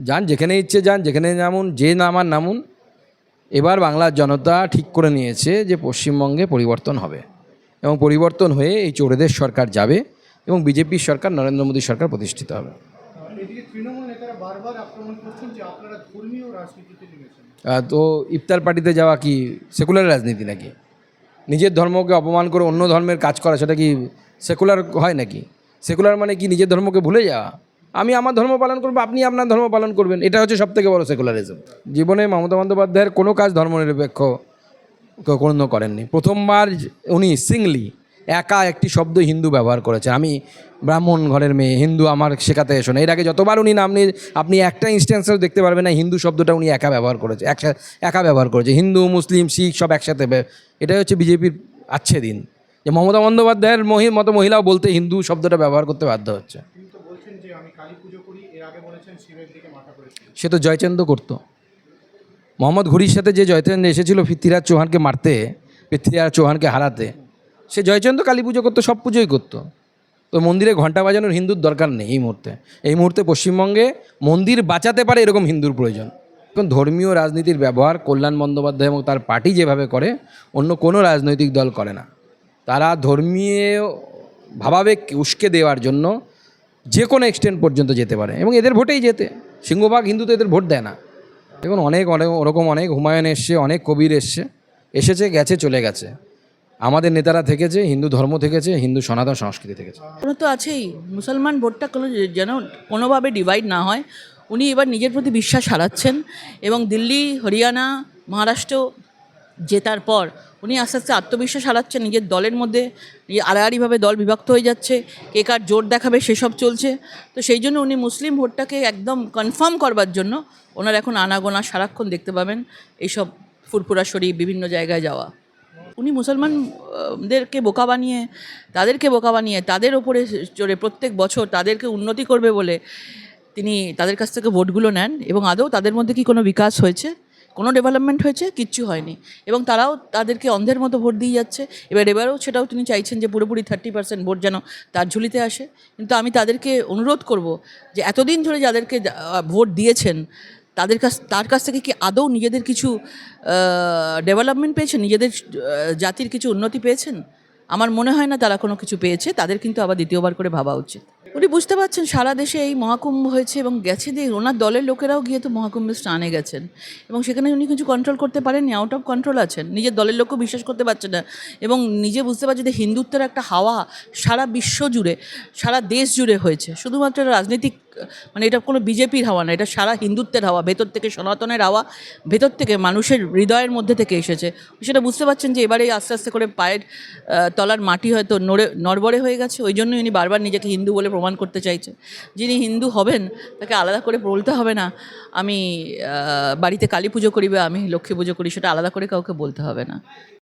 যান যেখানে ইচ্ছে যান যেখানে নামুন যে নামার নামুন এবার বাংলার জনতা ঠিক করে নিয়েছে যে পশ্চিমবঙ্গে পরিবর্তন হবে। এবং পরিবর্তন হয়ে এই চোরেদের সরকার যাবে এবং বিজেপির সরকার নরেন্দ্র মোদী সরকার প্রতিষ্ঠিত হবে। তো ইফতার পার্টিতে যাওয়া কি সেকুলার রাজনীতি নাকি? নিজের ধর্মকে অপমান করে অন্য ধর্মের কাজ করা সেটা কি সেকুলার হয় নাকি? সেকুলার মানে কি নিজের ধর্মকে ভুলে যাওয়া? আমি আমার ধর্ম পালন করব, আপনি আপনার ধর্ম পালন করবেন। এটা হচ্ছে সবথেকে বড় সেকুলারিজম জীবনে মমতা বন্দ্যোপাধ্যায়ের কোনো কাজ ধর্মনিরপেক্ষ কোনো করেননি। প্রথমবার উনি সিংলি একা একটি শব্দ হিন্দু ব্যবহার করেছে আমি ব্রাহ্মণ ঘরের মেয়ে, হিন্দু আমার শেখাতে এসো না। এর আগে যতবার উনি নাম নিয়ে আপনি একটা ইনস্ট্যান্সেও দেখতে পারবেন না, হিন্দু শব্দটা উনি একা ব্যবহার করেছে একসাথে একা ব্যবহার করেছে। হিন্দু, মুসলিম, শিখ সব একসাথে এটাই হচ্ছে বিজেপির আচ্ছে দিন যে মমতা বন্দ্যোপাধ্যায়ের মহি- মতো মহিলাও বলতে হিন্দু শব্দটা ব্যবহার করতে বাধ্য হচ্ছে। সে তো জয়চন্দ্র করতো। মোহাম্মদ ঘুরির সাথে যে জয়চন্দ্র এসেছিল পৃথ্বীরাজ চৌহানকে মারতে, পৃথ্বীরাজ চৌহানকে হারাতে, সে জয়চন্দ্র কালী পুজো করতো, সব পুজোই করতো। তো মন্দিরে ঘণ্টা বাজানোর হিন্দুর দরকার নেই এই মুহূর্তে। এই মুহূর্তে পশ্চিমবঙ্গে মন্দির বাঁচাতে পারে এরকম হিন্দুর প্রয়োজন। এখন ধর্মীয় রাজনীতির ব্যবহার কল্যাণ বন্দ্যোপাধ্যায় এবং তার পার্টি যেভাবে করে, অন্য কোনো রাজনৈতিক দল করে না। তারা ধর্মীয় ভাবাবেগ উস্কে দেওয়ার জন্য যে কোনো এক্সটেন্ট পর্যন্ত যেতে পারে এবং এদের ভোটেই যেতে। সিংহভাগ হিন্দু তো এদের ভোট দেয় না। দেখুন, অনেক অনেক, ওরকম অনেক হুমায়ুন এসছে, অনেক কবির এসছে, এসেছে, গেছে, চলে গেছে। আমাদের নেতারা থেকেছে, হিন্দু ধর্ম থেকেছে, হিন্দু সনাতন সংস্কৃতি থেকেছে। তো আছেই। মুসলমান ভোটটা কোনো যেন কোনোভাবে ডিভাইড না হয়। উনি এবার নিজের প্রতি বিশ্বাস হারাচ্ছেন এবং দিল্লি, হরিয়ানা, মহারাষ্ট্র জেতার পর উনি আস্তে আস্তে আত্মবিশ্বাস হারাচ্ছেন, নিজের দলের মধ্যে আড়াআড়িভাবে দল বিভক্ত হয়ে যাচ্ছে, কে কার জোর দেখাবে সেসব চলছে। তো সেই জন্য উনি মুসলিম ভোটটাকে একদম কনফার্ম করবার জন্য ওনার এখন আনাগোনা, সারাক্ষণ দেখতে পাবেন এইসব ফুরফুরা শরীফ, বিভিন্ন জায়গায় যাওয়া। উনি মুসলমানদেরকে বোকা বানিয়ে, তাদেরকে বোকা বানিয়ে, তাদের ওপরে চড়ে প্রত্যেক বছর তাদেরকে উন্নতি করবে বলে তিনি তাদের কাছ থেকে ভোটগুলো নেন এবং আদৌ তাদের মধ্যে কি কোনো বিকাশ হয়েছে? কোনো ডেভেলপমেন্ট হয়েছে? কিচ্ছু হয়নি। এবং তারাও তাদেরকে অন্ধের মতো ভোট দিয়ে যাচ্ছে। এবার এবারেও সেটাও তিনি চাইছেন যে পুরোপুরি থার্টি পার্সেন্ট ভোট যেন তার ঝুলিতে আসে। কিন্তু আমি তাদেরকে অনুরোধ করব যে এতদিন ধরে যাদেরকে ভোট দিয়েছেন, তাদের কাছ, তার কাছ থেকে কি আদৌ নিজেদের কিছু ডেভেলপমেন্ট পেয়েছেন নিজেদের জাতির কিছু উন্নতি পেয়েছেন? আমার মনে হয় না তারা কোনো কিছু পেয়েছে। তাদের কিন্তু আবার দ্বিতীয়বার করে ভাবা উচিত। উনি বুঝতে পারছেন সারা দেশে এই মহাকুম্ভ হয়েছে এবং গেছে দিয়ে ওনার দলের লোকেরাও গিয়ে তো মহাকুম্ভের স্নানে গেছেন। এবং সেখানে উনি কিছু কন্ট্রোল করতে পারেননি আউট অফ কন্ট্রোল আছেন। নিজের দলের লোকও বিশ্বাস করতে পারছে না। এবং নিজে বুঝতে পারছে যে হিন্দুত্বের একটা হাওয়া সারা বিশ্ব জুড়ে, সারা দেশ জুড়ে হয়েছে। শুধুমাত্র রাজনৈতিক মানে এটা কোনো বিজেপির হাওয়া না, এটা সারা হিন্দুত্বের হাওয়া, ভেতর থেকে সনাতনের হাওয়া, ভেতর থেকে মানুষের হৃদয়ের মধ্যে থেকে এসেছে। সেটা বুঝতে পারছেন যে এবারে আস্তে আস্তে করে পায়ের তলার মাটি হয়তো নড়ে, নড়বড়ে হয়ে গেছে। ওই জন্যই উনি বারবার নিজেকে হিন্দু বলে প্রমাণ করতে চাইছে যিনি হিন্দু হবেন, তাকে আলাদা করে বলতে হবে না, আমি বাড়িতে কালী পুজো করি বা আমি লক্ষ্মী পুজো করি, সেটা আলাদা করে কাউকে বলতে হবে না।